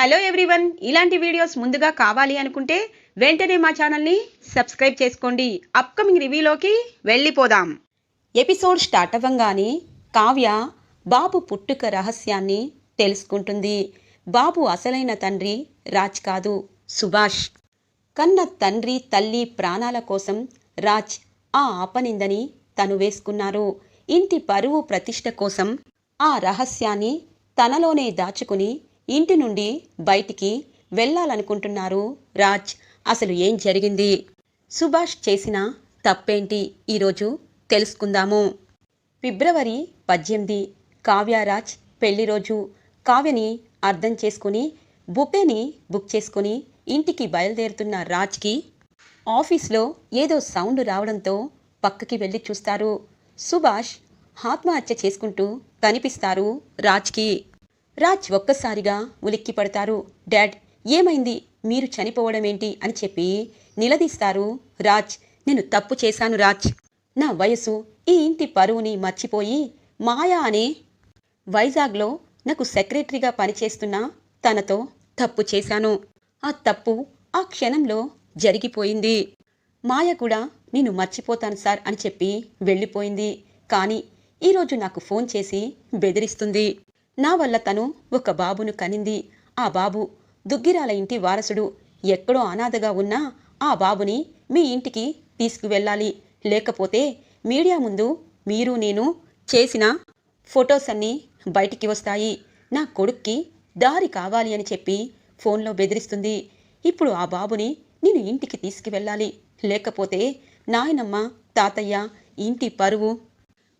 Hello everyone ఇలాంటి videos ముందుగా కావాలి అనుకుంటే వెంటనే మా ఛానల్ని సబ్స్క్రైబ్ చేసుకోండి. అప్కమింగ్ రివ్యూలోకి వెళ్ళిపోదాం. ఎపిసోడ్ స్టార్ట్ అవ్వంగానే కావ్య బాబు పుట్టుక రహస్యాన్ని తెలుసుకుంటుంది. బాబు అసలైన తండ్రి రాజ్ కాదు సుభాష్. కన్న తండ్రి తల్లి ప్రాణాల కోసం రాజ్ ఆ ఆపనిందని తను వేసుకున్నారు. ఇంటి పరువు ప్రతిష్ట కోసం ఆ రహస్యాన్ని తనలోనే దాచుకుని ఇంటి నుండి బయటికి వెళ్ళాలనుకుంటున్నారు రాజ్. అసలు ఏం జరిగింది? సుభాష్ చేసిన తప్పేంటి? ఈరోజు తెలుసుకుందాము. ఫిబ్రవరి పద్దెనిమిది. కావ్యరాజ్ పెళ్ళి రోజు. కావ్యని అర్థం చేసుకుని బుకేని బుక్ చేసుకుని ఇంటికి బయలుదేరుతున్న రాజ్కి ఆఫీస్లో ఏదో సౌండ్ రావడంతో పక్కకి వెళ్ళి చూస్తారు. సుభాష్ ఆత్మహత్య చేసుకుంటూ కనిపిస్తారు రాజ్కి. రాజ్ ఒక్కసారిగా ఉలిక్కి పడతారు. డాడ్ ఏమైంది? మీరు చనిపోవడం ఏంటి అని చెప్పి నిలదీస్తారు రాజ్. నేను తప్పు చేశాను రాజ్. నా వయసు ఈ ఇంటి పరువుని మర్చిపోయి మాయా అనే వైజాగ్లో నాకు సెక్రటరీగా పనిచేస్తున్న తనతో తప్పు చేశాను. ఆ తప్పు ఆ క్షణంలో జరిగిపోయింది. మాయ కూడా నేను మర్చిపోతాను సార్ అని చెప్పి వెళ్ళిపోయింది. కానీ ఈరోజు నాకు ఫోన్ చేసి బెదిరిస్తుంది. నా వల్ల తను ఒక బాబును కనింది. ఆ బాబు దుగ్గిరాల ఇంటి వారసుడు. ఎక్కడో అనాథగా ఉన్నా ఆ బాబుని మీ ఇంటికి తీసుకువెళ్ళాలి. లేకపోతే మీడియా ముందు మీరు నేను చేసిన ఫొటోస్ అన్నీ బయటికి వస్తాయి. నా కొడుక్కి దారి కావాలి అని చెప్పి ఫోన్లో బెదిరిస్తుంది. ఇప్పుడు ఆ బాబుని నేను ఇంటికి తీసుకువెళ్ళాలి. లేకపోతే నాయనమ్మ తాతయ్య ఇంటి పరువు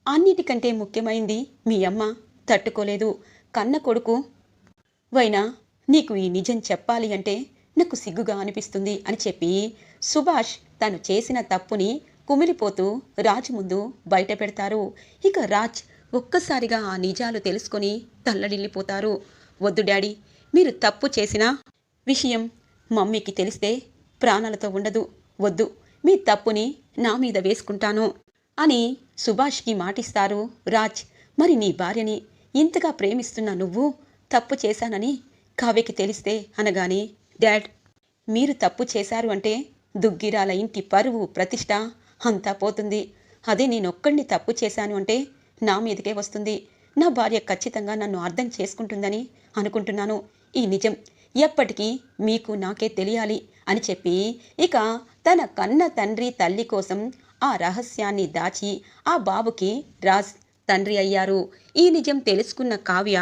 అన్నిటికంటే ముఖ్యమైంది మీ అమ్మ. తట్టుకోలేదు. కన్న కొడుకు వైనా నీకు ఈ నిజం చెప్పాలి అంటే నాకు సిగ్గుగా అనిపిస్తుంది అని చెప్పి సుభాష్ తను చేసిన తప్పుని కుమిలిపోతూ రాజు ముందు బయట పెడతారు. ఇక రాజ్ ఒక్కసారిగా ఆ నిజాలు తెలుసుకొని తల్లడిల్లిపోతారు. వద్దు డాడీ మీరు తప్పు చేసిన విషయం మమ్మీకి తెలిస్తే ప్రాణాలతో ఉండదు. వద్దు మీ తప్పుని నా మీద వేసుకుంటాను అని సుభాష్కి మాటిస్తారు రాజ్. మరి నీ భార్యని ఇంతగా ప్రేమిస్తున్న నువ్వు తప్పు చేశానని కావ్యకి తెలిస్తే అనగానే డాడ్ మీరు తప్పు చేశారు అంటే దుగ్గిరాల ఇంటి పరువు ప్రతిష్ట అంతా పోతుంది. అదే నేనొక్కడిని తప్పు చేశాను అంటే నా మీదకే వస్తుంది. నా భార్య ఖచ్చితంగా నన్ను అర్థం చేసుకుంటుందని అనుకుంటున్నాను. ఈ నిజం ఎప్పటికీ మీకు నాకే తెలియాలి అని చెప్పి ఇక తన కన్న తండ్రి తల్లి కోసం ఆ రహస్యాన్ని దాచి ఆ బాబుకి రాజ్ తండ్రి అయ్యారు. ఈ నిజం తెలుసుకున్న కావ్య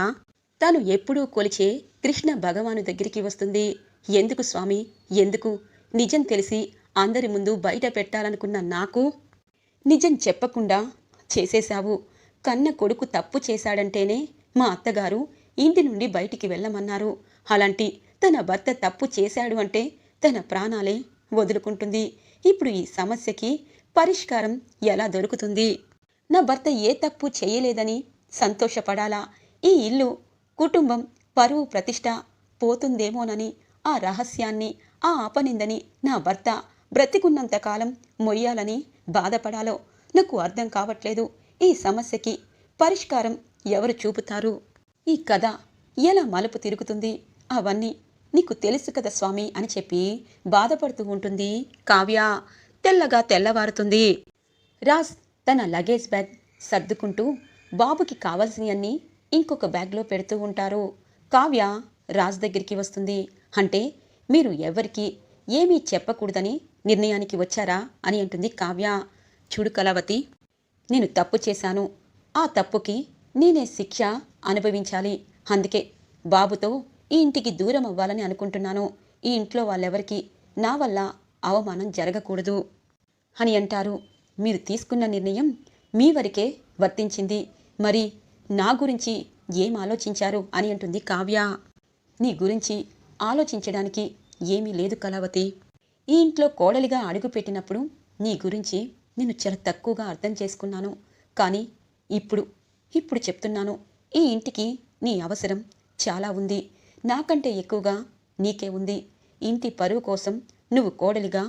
తను ఎప్పుడూ కొలిచే కృష్ణ భగవాను దగ్గరికి వస్తుంది. ఎందుకు స్వామి? ఎందుకు? నిజం తెలిసి అందరి ముందు బయట పెట్టాలనుకున్న నాకు నిజం చెప్పకుండా చేసేశావు. కన్న కొడుకు తప్పు చేశాడంటేనే మా అత్తగారు ఇంటి నుండి బయటికి వెళ్ళమన్నారు. అలాంటి తన భర్త తప్పు చేశాడు అంటే తన ప్రాణాలే వదులుకుంటుంది. ఇప్పుడు ఈ సమస్యకి పరిష్కారం ఎలా దొరుకుతుంది? నా భర్త ఏ తప్పు చేయలేదని సంతోషపడాలా? ఈ ఇల్లు కుటుంబం పరువు ప్రతిష్ట పోతుందేమోనని ఆ రహస్యాన్ని ఆ ఆపనిందని నా భర్త బ్రతికున్నంతకాలం మొయ్యాలని బాధపడాలో నాకు అర్థం కావట్లేదు. ఈ సమస్యకి పరిష్కారం ఎవరు చూపుతారు? ఈ కథ ఎలా మలుపు తిరుగుతుంది? అవన్నీ నీకు తెలుసు కదా స్వామి అని చెప్పి బాధపడుతూ ఉంటుంది కావ్య. తెల్లగా తెల్లవారుతుంది. రాజ్ తన లగేజ్ బ్యాగ్ సర్దుకుంటూ బాబుకి కావాల్సినవన్నీ ఇంకొక బ్యాగ్లో పెడుతూ ఉంటారు. కావ్య రాజ్ దగ్గరికి వస్తుంది. అంటే మీరు ఎవరికి ఏమీ చెప్పకూడదని నిర్ణయానికి వచ్చారా అని అంటుంది కావ్య. చూడు కళావతి నేను తప్పు చేశాను. ఆ తప్పుకి నేనే శిక్ష అనుభవించాలి. అందుకే బాబుతో ఈ ఇంటికి దూరం అవ్వాలని అనుకుంటున్నాను. ఈ ఇంట్లో వాళ్ళెవరికి నా వల్ల అవమానం జరగకూడదు అని అంటారు. మీరు తీసుకున్న నిర్ణయం మీ వరకే వర్తించింది. మరి నా గురించి ఏం ఆలోచించారు అని అంటుంది కావ్య. నీ గురించి ఆలోచించడానికి ఏమీ లేదు కళావతి. ఈ ఇంట్లో కోడలిగా అడుగుపెట్టినప్పుడు నీ గురించి నేను చాలా తక్కువగా అర్థం చేసుకున్నాను. కానీ ఇప్పుడు ఇప్పుడు చెప్తున్నాను. ఈ ఇంటికి నీ అవసరం చాలా ఉంది. నాకంటే ఎక్కువగా నీకే ఉంది. ఇంటి పరువు కోసం నువ్వు కోడలిగా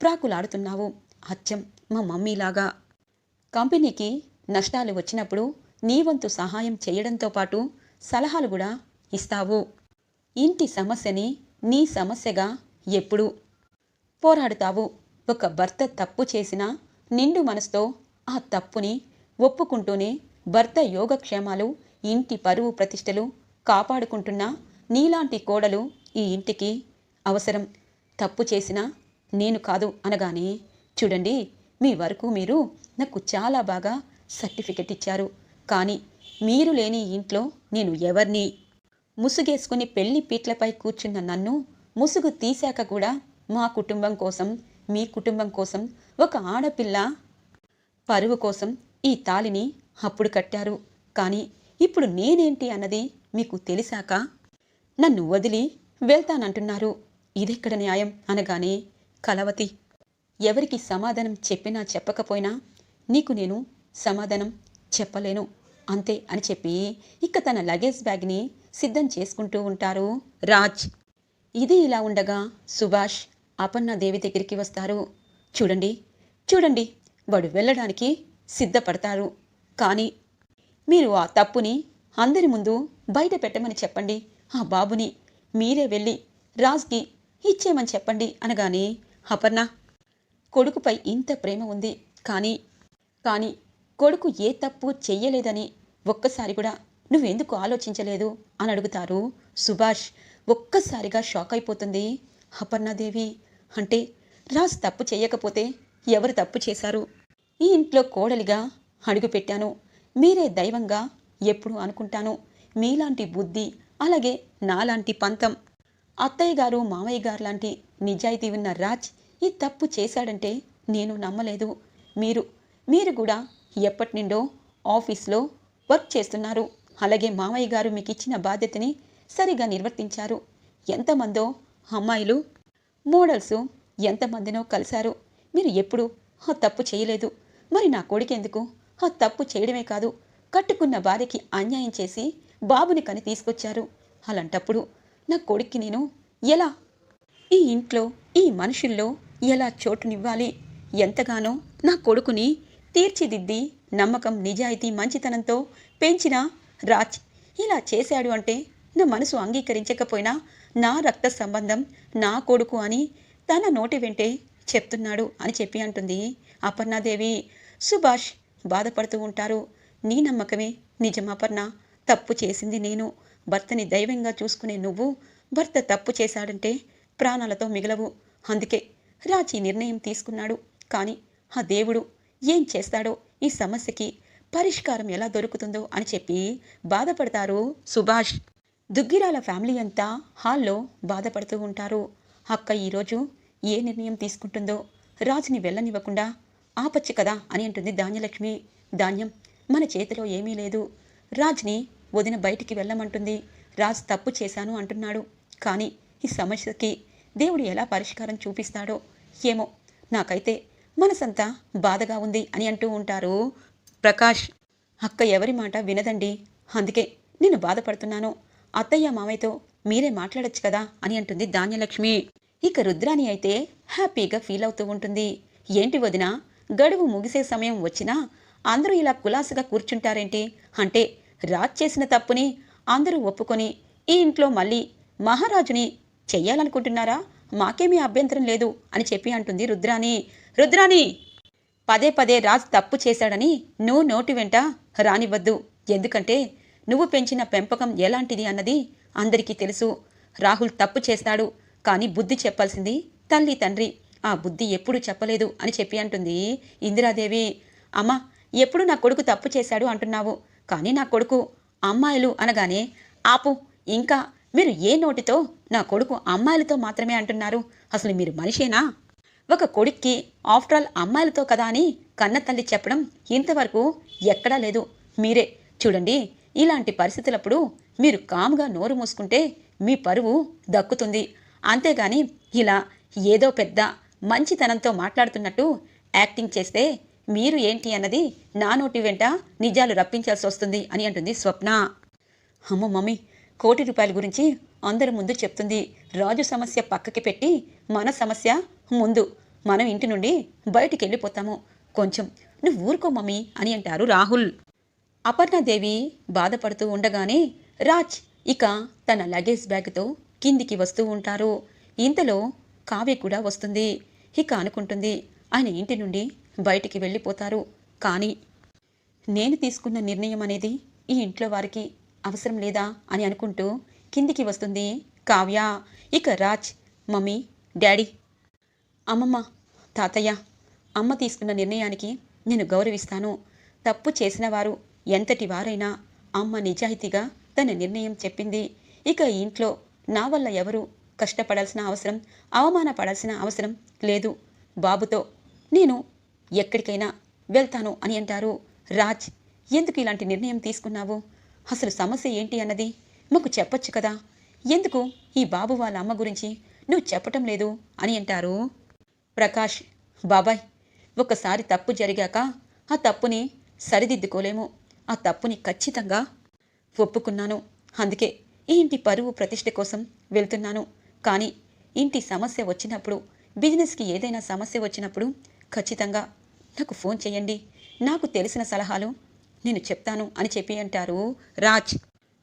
ప్రాకులాడుతున్నావు. అచ్చం. మా మమ్మీలాగా. కంపెనీకి నష్టాలు వచ్చినప్పుడు నీ వంతు సహాయం చేయడంతో పాటు సలహాలు కూడా ఇస్తావు. ఇంటి సమస్యని నీ సమస్యగా ఎప్పుడు పోరాడుతావు. ఒక భర్త తప్పు చేసినా నిండు మనసుతో ఆ తప్పుని ఒప్పుకుంటూనే భర్త యోగక్షేమాలు ఇంటి పరువు ప్రతిష్టలు కాపాడుకుంటున్నా నీలాంటి కోడలు ఈ ఇంటికి అవసరం. తప్పు చేసినా నేను కాదు అనగానే చూడండి మీ వరకు మీరు నాకు చాలా బాగా సర్టిఫికెట్ ఇచ్చారు. కానీ మీరు లేని ఇంట్లో నేను ఎవరిని? ముసుగేసుకుని పెళ్ళి పీట్లపై కూర్చున్న నన్ను ముసుగు తీశాక కూడా మా కుటుంబం కోసం మీ కుటుంబం కోసం ఒక ఆడపిల్ల పరువు కోసం ఈ తాలిని అప్పుడు కట్టారు. కానీ ఇప్పుడు నేనేంటి అన్నది మీకు తెలిసాక నన్ను వదిలి వెళ్తానంటున్నారు. ఇదెక్కడ న్యాయం? అనగానే కలవతి ఎవరికి సమాధానం చెప్పినా చెప్పకపోయినా నీకు నేను సమాధానం చెప్పలేను అంతే అని చెప్పి ఇక తన లగేజ్ బ్యాగ్ని సిద్ధం చేసుకుంటూ ఉంటారు రాజ్. ఇది ఇలా ఉండగా సుభాష్ అపర్ణ దేవి దగ్గరికి వస్తారు. చూడండి చూడండి వాడు వెళ్ళడానికి సిద్ధపడతారు. కానీ మీరు ఆ తప్పుని అందరి ముందు బయట పెట్టమని చెప్పండి. ఆ బాబుని మీరే వెళ్ళి రాజ్కి ఇచ్చేయమని చెప్పండి అనగానే అపర్ణ కొడుకుపై ఇంత ప్రేమ ఉంది. కానీ కానీ కొడుకు ఏ తప్పు చెయ్యలేదని ఒక్కసారి కూడా నువ్వెందుకు ఆలోచించలేదు? అని అడుగుతారు సుభాష్. ఒక్కసారిగా షాక్ అయిపోతుంది అపర్ణాదేవి. అంటే రాజ్ తప్పు చేయకపోతే ఎవరు తప్పు చేశారు? ఈ ఇంట్లో కోడలిగా అడుగుపెట్టాను. మీరే దైవంగా ఎప్పుడు అనుకుంటాను. మీలాంటి బుద్ధి అలాగే నాలాంటి పంతం. అత్తయ్య గారు మామయ్య గారు లాంటి నిజాయితీ ఉన్న రాజ్ ఈ తప్పు చేశాడంటే నేను నమ్మలేదు. మీరు మీరు కూడా ఎప్పటి నుండో ఆఫీస్లో వర్క్ చేస్తున్నారు. అలాగే మామయ్య గారు మీకు ఇచ్చిన బాధ్యతని సరిగా నిర్వర్తించారు. ఎంతమందో అమ్మాయిలు మోడల్స్ ఎంతమందినో కలిశారు. మీరు ఎప్పుడు ఆ తప్పు చేయలేదు. మరి నా కొడుకెందుకు? ఆ తప్పు చేయడమే కాదు కట్టుకున్న భార్యకి అన్యాయం చేసి బాబుని కని తీసుకొచ్చారు. అలాంటప్పుడు నా కొడుక్కి నేను ఎలా? ఈ ఇంట్లో ఈ మనుషుల్లో ఎలా చోటునివ్వాలి? ఎంతగానో నా కొడుకుని తీర్చిదిద్ది నమ్మకం నిజాయితీ మంచితనంతో పెంచిన రాజ్ ఇలా చేశాడు అంటే నా మనసు అంగీకరించకపోయినా నా రక్త సంబంధం నా కొడుకు అని తన నోటి వెంటే చెప్తున్నాడు అని చెప్పి అంటుంది. అపర్ణాదేవి సుభాష్ బాధపడుతూ ఉంటారు. నీ నమ్మకమే నిజం అపర్ణ. తప్పు చేసింది నేను. భర్తని దైవంగా చూసుకునే నువ్వు భర్త తప్పు చేశాడంటే ప్రాణాలతో మిగలవు. అందుకే రాజీ నిర్ణయం తీసుకున్నాడు. కానీ ఆ దేవుడు ఏం చేస్తాడో ఈ సమస్యకి పరిష్కారం ఎలా దొరుకుతుందో అని చెప్పి బాధపడతారు సుభాష్. దుగ్గిరాల ఫ్యామిలీ అంతా హాల్లో బాధపడుతూ ఉంటారు. అక్క ఈరోజు ఏ నిర్ణయం తీసుకుంటుందో రాజుని వెళ్ళనివ్వకుండా ఆపచ్చు కదా అని అంటుంది ధాన్యలక్ష్మి. ధాన్యం మన చేతిలో ఏమీ లేదు. రాజ్ని వదిన బయటికి వెళ్ళమంటుంది. రాజ్ తప్పు చేశాను అంటున్నాడు. కానీ ఈ సమస్యకి దేవుడు ఎలా పరిష్కారం చూపిస్తాడో ఏమో. నాకైతే మనసంతా బాధగా ఉంది అని అంటూ ఉంటారు. ప్రకాష్ అక్క ఎవరి మాట వినదండి. అందుకే నేను బాధపడుతున్నాను. అత్తయ్య మామయ్యతో మీరే మాట్లాడొచ్చు కదా అని అంటుంది ధాన్యలక్ష్మి. ఇక రుద్రాని అయితే హ్యాపీగా ఫీల్ అవుతూ ఉంటుంది. ఏంటి వదిన గడువు ముగిసే సమయం వచ్చినా అందరూ ఇలా కులాసగా కూర్చుంటారేంటి? అంటే రాజ్ చేసిన తప్పుని అందరూ ఒప్పుకొని ఈ ఇంట్లో మళ్ళీ మహారాజుని చెయ్యాలనుకుంటున్నారా? మాకేమీ అభ్యంతరం లేదు అని చెప్పి అంటుంది రుద్రాణి. రుద్రాణి! పదే పదే రాజు తప్పు చేశాడని నువ్వు నోటి వెంట రానివ్వద్దు. ఎందుకంటే నువ్వు పెంచిన పెంపకం ఎలాంటిది అన్నది అందరికీ తెలుసు. రాహుల్ తప్పు చేస్తాడు కానీ బుద్ధి చెప్పాల్సింది తల్లి తండ్రి. ఆ బుద్ధి ఎప్పుడు చెప్పలేదు అని చెప్పి అంటుంది ఇందిరాదేవి. అమ్మ ఎప్పుడు నా కొడుకు తప్పు చేశాడు అంటున్నావు? కానీ నా కొడుకు అమ్మాయిలు అనగానే ఆపు ఇంకా మీరు ఏ నోటితో? నా కొడుకు అమ్మాయిలతో మాత్రమే అంటున్నారు. అసలు మీరు మనిషేనా? ఒక కొడుక్కి ఆఫ్టర్ ఆల్ అమ్మాయిలతో కదా అని కన్న తల్లి చెప్పడం ఇంతవరకు ఎక్కడా లేదు. మీరే చూడండి ఇలాంటి పరిస్థితులప్పుడు మీరు కామ్గా నోరు మూసుకుంటే మీ పరువు దక్కుతుంది. అంతేగాని ఇలా ఏదో పెద్ద మంచితనంతో మాట్లాడుతున్నట్టు యాక్టింగ్ చేస్తే మీరు ఏంటి అన్నది నా నోటి వెంట నిజాలు రప్పించాల్సి వస్తుంది అని అంటుంది స్వప్న. అమ్మో మమ్మీ కోటి రూపాయల గురించి అందరి ముందు చెప్తుంది. రాజు సమస్య పక్కకి పెట్టి మన సమస్య ముందు. మనం ఇంటి నుండి బయటికి వెళ్ళిపోతాము. కొంచెం నువ్వు ఊరుకో మమ్మీ అని అంటారు రాహుల్. అపర్ణాదేవి బాధపడుతూ ఉండగానే రాజ్ ఇక తన లగేజ్ బ్యాగ్తో కిందికి వస్తూ ఉంటారు. ఇంతలో కావ్య కూడా వస్తుంది. ఇక అనుకుంటుంది ఆయన ఇంటి నుండి బయటికి వెళ్ళిపోతారు. కానీ నేను తీసుకున్న నిర్ణయం అనేది ఈ ఇంట్లో వారికి అవసరం లేదా అని అనుకుంటూ కిందికి వస్తుంది కావ్య. ఇక రాజ్ మమ్మీ డాడీ. అమ్మమ్మ తాతయ్య అమ్మ తీసుకున్న నిర్ణయానికి నేను గౌరవిస్తాను. తప్పు చేసిన వారు ఎంతటి వారైనా అమ్మ నిజాయితీగా తన నిర్ణయం చెప్పింది. ఇక ఇంట్లో నా వల్ల ఎవరు కష్టపడాల్సిన అవసరం అవమానపడాల్సిన అవసరం లేదు. బాబుతో నేను ఎక్కడికైనా వెళ్తాను అని అంటారు. రాజ్ ఎందుకు ఇలాంటి నిర్ణయం తీసుకున్నావు? అసలు సమస్య ఏంటి అన్నది? మాకు చెప్పొచ్చు కదా. ఎందుకు? ఈ బాబు వాళ్ళ అమ్మ గురించి నువ్వు చెప్పటం లేదు అని అంటారు. ప్రకాష్ బాబాయ్ ఒకసారి తప్పు జరిగాక ఆ తప్పుని సరిదిద్దుకోలేము. ఆ తప్పుని ఖచ్చితంగా ఒప్పుకున్నాను. అందుకే ఈ ఇంటి పరువు ప్రతిష్ఠ కోసం వెళ్తున్నాను. కానీ ఇంటి సమస్య వచ్చినప్పుడు బిజినెస్కి ఏదైనా సమస్య వచ్చినప్పుడు ఖచ్చితంగా నాకు ఫోన్ చేయండి. నాకు తెలిసిన సలహాలు నేను చెప్తాను అని చెప్పి అంటారు రాజ్.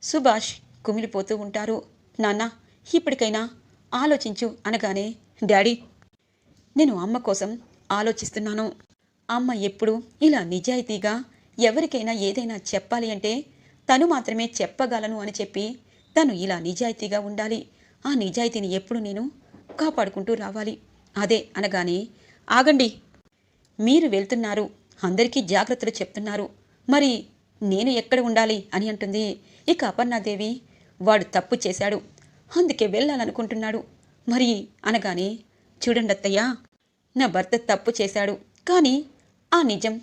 సుభాష్ కుమిలిపోతూ ఉంటారు. నాన్న ఇప్పటికైనా ఆలోచించు అనగానే డాడీ నేను అమ్మ కోసం ఆలోచిస్తున్నాను. అమ్మ ఎప్పుడు ఇలా నిజాయితీగా ఎవరికైనా ఏదైనా చెప్పాలి అంటే తను మాత్రమే చెప్పగలను అని చెప్పి తను ఇలా నిజాయితీగా ఉండాలి. ఆ నిజాయితీని ఎప్పుడు నేను కాపాడుకుంటూ రావాలి. అదే అనగానే ఆగండి. మీరు వెళ్తున్నారు. అందరికీ జాగ్రత్తలు చెప్తున్నారు. మరి నేను ఎక్కడ ఉండాలి అని అంటుంది. ఇక అపర్ణాదేవి వాడు తప్పు చేశాడు. అందుకే వెళ్ళాలనుకుంటున్నాడు. మరి అనగానే చూడండి అత్తయ్య నా భర్త తప్పు చేశాడు. కానీ ఆ నిజం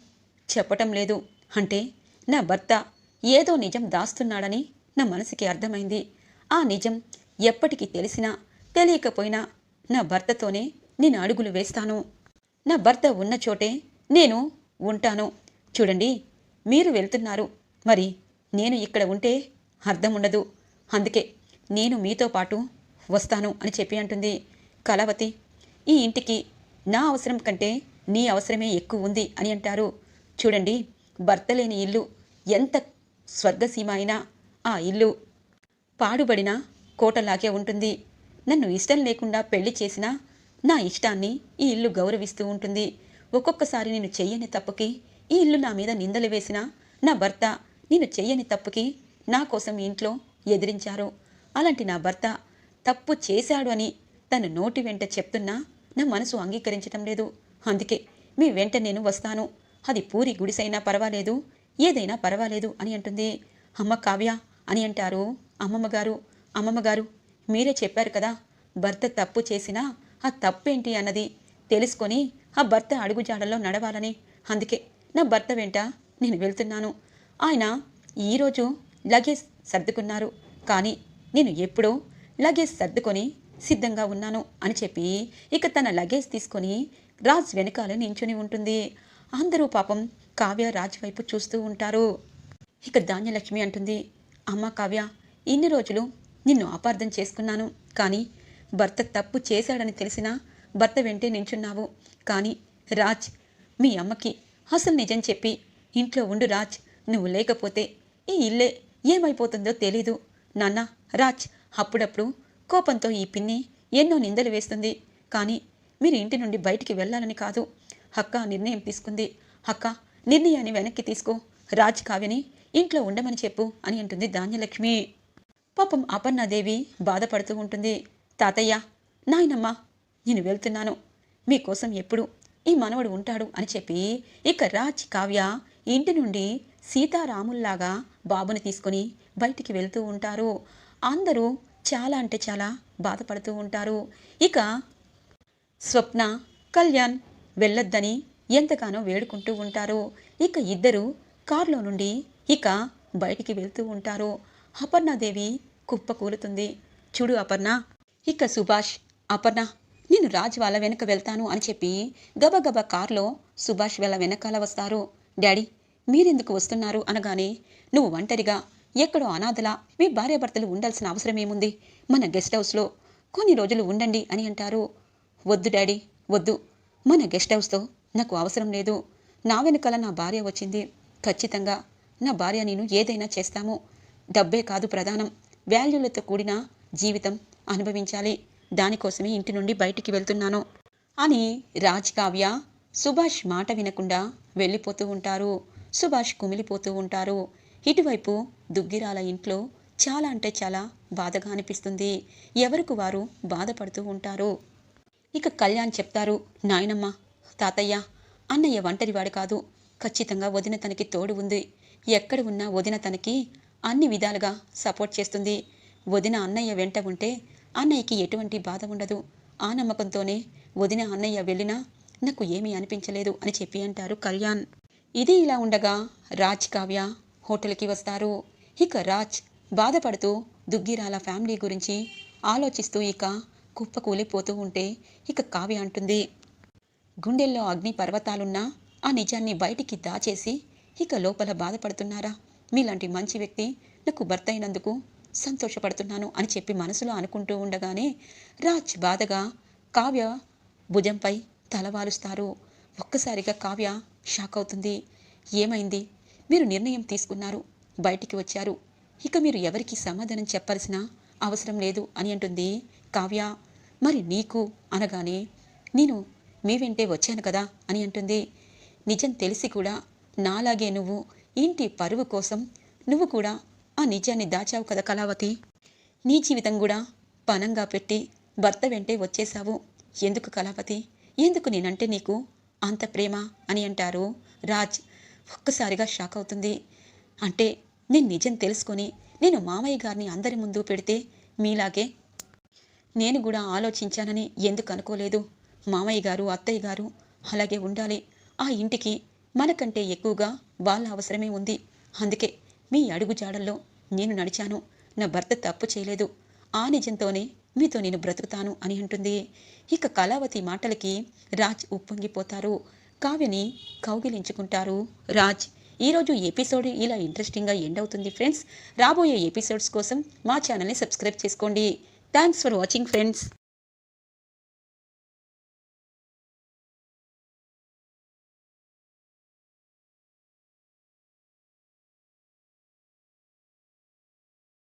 చెప్పటం లేదు. అంటే నా భర్త ఏదో నిజం దాస్తున్నాడని నా మనసుకి అర్థమైంది. ఆ నిజం ఎప్పటికీ తెలిసినా తెలియకపోయినా నా భర్తతోనే నేను అడుగులు వేస్తాను. నా భర్త ఉన్న చోటే నేను ఉంటాను. చూడండి మీరు వెళ్తున్నారు. మరి నేను ఇక్కడ ఉంటే అర్థం ఉండదు. అందుకే నేను మీతో పాటు వస్తాను అని చెప్పి అంటుంది కళావతి. ఈ ఇంటికి నా అవసరం కంటే నీ అవసరమే ఎక్కువ ఉంది అని అంటారు. చూడండి భర్త లేని ఇల్లు ఎంత స్వర్గసీమ అయినా ఆ ఇల్లు పాడుబడిన కోటలాగే ఉంటుంది. నన్ను ఇష్టం లేకుండా పెళ్ళి చేసినా నా ఇష్టాన్ని ఈ ఇల్లు గౌరవిస్తూ ఉంటుంది. ఒక్కొక్కసారి నేను చెయ్యని తప్పుకి ఈ ఇల్లు నా మీద నిందలు వేసినా నా భర్త నేను చెయ్యని తప్పుకి నా కోసం ఇంట్లో ఎదిరించారు. అలాంటి నా భర్త తప్పు చేశాడు అని తన నోటి వెంట చెప్తున్నా నా మనసు అంగీకరించటం లేదు. అందుకే మీ వెంట నేను వస్తాను. అది పూరి గుడిసైనా పర్వాలేదు ఏదైనా పర్వాలేదు అని అంటుంది. అమ్మ కావ్య అని అంటారు అమ్మమ్మగారు. అమ్మమ్మగారు మీరే చెప్పారు కదా భర్త తప్పు చేసినా ఆ తప్పేంటి అన్నది తెలుసుకొని ఆ భర్త అడుగుజాడల్లో నడవాలని. అందుకే నా భర్త వెంట నేను వెళ్తున్నాను. ఆయన ఈరోజు లగేజ్ సర్దుకున్నారు. కానీ నేను ఎప్పుడో లగేజ్ సర్దుకొని సిద్ధంగా ఉన్నాను అని చెప్పి ఇక తన లగేజ్ తీసుకొని రాజ్ వెనకాల నించుని ఉంటుంది. అందరూ పాపం కావ్య రాజ్ వైపు చూస్తూ ఉంటారు. ఇక ధాన్యలక్ష్మి అంటుంది అమ్మ కావ్య ఇన్ని రోజులు నిన్ను అపార్థం చేసుకున్నాను. కానీ భర్త తప్పు చేశాడని తెలిసినా భర్త వెంటే నించున్నావు. కానీ రాజ్ మీ అమ్మకి అసలు నిజం చెప్పి ఇంట్లో ఉండు రాజ్ నువ్వు లేకపోతే ఈ ఇల్లే ఏమైపోతుందో తెలీదు. నాన్న రాజ్ అప్పుడప్పుడు కోపంతో ఈ పిన్ని ఎన్నో నిందలు వేస్తుంది. కానీ మీరు ఇంటి నుండి బయటికి వెళ్ళాలని కాదు. అక్క నిర్ణయం తీసుకుంది. అక్క నిర్ణయాన్ని వెనక్కి తీసుకో. రాజ్ కావ్యని ఇంట్లో ఉండమని చెప్పు అని అంటుంది ధాన్యలక్ష్మి. పాపం అపర్ణాదేవి బాధపడుతూ ఉంటుంది. తాతయ్య నాయనమ్మ నేను వెళ్తున్నాను. మీకోసం ఎప్పుడు ఈ మనవడు ఉంటాడు అని చెప్పి ఇక రాజ్ కావ్య ఇంటి నుండి సీతారాముల్లాగా బాబుని తీసుకొని బయటికి వెళ్తూ ఉంటారు. అందరూ చాలా అంటే చాలా బాధపడుతూ ఉంటారు. ఇక స్వప్న కళ్యాణ్ వెళ్ళొద్దని ఎంతగానో వేడుకుంటూ ఉంటారు. ఇక ఇద్దరు కారులో నుండి ఇక బయటికి వెళ్తూ ఉంటారు. అపర్ణాదేవి కుప్ప కూలుతుంది చూడు అపర్ణ. ఇక సుభాష్ అపర్ణ నేను రాజ్ వాళ్ళ వెనక వెళ్తాను అని చెప్పి గబగబా కారులో సుభాష్ వాళ్ళ వెనకాల వస్తారు. డాడీ మీరెందుకు వస్తున్నారు? అనగానే నువ్వు ఒంటరిగా ఎక్కడో అనాథలా మీ భార్యాభర్తలు ఉండాల్సిన అవసరం ఏముంది? మన గెస్ట్ హౌస్లో కొన్ని రోజులు ఉండండి అని అంటారు. వద్దు డాడీ వద్దు. మన గెస్ట్ హౌస్తో నాకు అవసరం లేదు. నా వెనకాల నా భార్య వచ్చింది. ఖచ్చితంగా నా భార్య నేను ఏదైనా చేస్తాము. డబ్బే కాదు ప్రధానం. వాల్యూలతో కూడిన జీవితం అనుభవించాలి. దానికోసమే ఇంటి నుండి బయటికి వెళ్తున్నాను అని రాజ్ కావ్య సుభాష్ మాట వినకుండా వెళ్ళిపోతూ ఉంటారు. సుభాష్ కుమిలిపోతూ ఉంటారు. ఇటువైపు దుగ్గిరాల ఇంట్లో చాలా అంటే చాలా బాధగా అనిపిస్తుంది. ఎవరికి వారు బాధపడుతూ ఉంటారు? ఇక కళ్యాణ్ చెప్తారు నాయనమ్మ తాతయ్య అన్నయ్య ఒంటరివాడు కాదు. ఖచ్చితంగా వదిన తనకి తోడు ఉంది. ఎక్కడ ఉన్నా వదిన తనకి అన్ని విధాలుగా సపోర్ట్ చేస్తుంది. వదిన అన్నయ్య వెంట ఉంటే అన్నయ్యకి ఎటువంటి బాధ ఉండదు. ఆ నమ్మకంతోనే వదిన అన్నయ్య వెళ్ళినా నాకు ఏమీ అనిపించలేదు అని చెప్పి అంటారు కళ్యాణ్. ఇది ఇలా ఉండగా రాజ్ కావ్య హోటల్కి వస్తారు. ఇక రాజ్ బాధపడుతూ దుగ్గిరాల ఫ్యామిలీ గురించి ఆలోచిస్తూ ఇక కుప్పకూలిపోతూ ఉంటే ఇక కావ్య అంటుంది. గుండెల్లో అగ్ని పర్వతాలున్నా ఆ నిజాన్ని బయటికి దాచేసి ఇక లోపల బాధపడుతున్నారా? మీలాంటి మంచి వ్యక్తి నాకు భర్త అయినందుకు సంతోషపడుతున్నాను అని చెప్పి మనసులో అనుకుంటూ ఉండగానే రాజ్ బాధగా కావ్య భుజంపై తలవాలుస్తారు ఒక్కసారిగా కావ్య షాక్ అవుతుంది. ఏమైంది? మీరు నిర్ణయం తీసుకున్నారు. బయటికి వచ్చారు. ఇక మీరు ఎవరికి సమాధానం చెప్పాల్సిన అవసరం లేదు అని అంటుంది కావ్య. మరి నీకు అనగానే నేను మీ వెంటే వచ్చాను కదా అని అంటుంది. నిజం తెలిసి కూడా నాలాగే నువ్వు ఇంటి పరువు కోసం నువ్వు కూడా ఆ నిజాన్ని దాచావు కదా కళావతి? నీ జీవితం కూడా పనంగా పెట్టి భర్త వెంటే వచ్చేశావు. ఎందుకు కళావతి? ఎందుకు నేనంటే నీకు అంత ప్రేమ అని అంటారు? రాజ్ ఒక్కసారిగా షాక్ అవుతుంది. అంటే నేను నిజం తెలుసుకొని నేను మామయ్య గారిని అందరి ముందు పెడితే మీలాగే నేను కూడా ఆలోచించానని ఎందుకు అనుకోలేదు? మామయ్య గారు అత్తయ్య గారు అలాగే ఉండాలి. ఆ ఇంటికి మనకంటే ఎక్కువగా వాళ్ళ అవసరమే ఉంది. అందుకే మీ అడుగు జాడల్లో నేను నడిచాను. నా భర్త తప్పు చేయలేదు. ఆ నిజంతోనే మీతో నేను బ్రతుకుతాను అని అంటుంది. ఇక కళావతి మాటలకి రాజ్ ఉప్పొంగిపోతారు. కావ్యని కౌగిలించుకుంటారు. రాజ్ ఈరోజు ఎపిసోడ్ ఇలా ఇంట్రెస్టింగ్గా ఎండ్ అవుతుంది ఫ్రెండ్స్. రాబోయే ఎపిసోడ్స్ కోసం మా ఛానల్ని సబ్స్క్రైబ్ చేసుకోండి. Thanks for watching friends.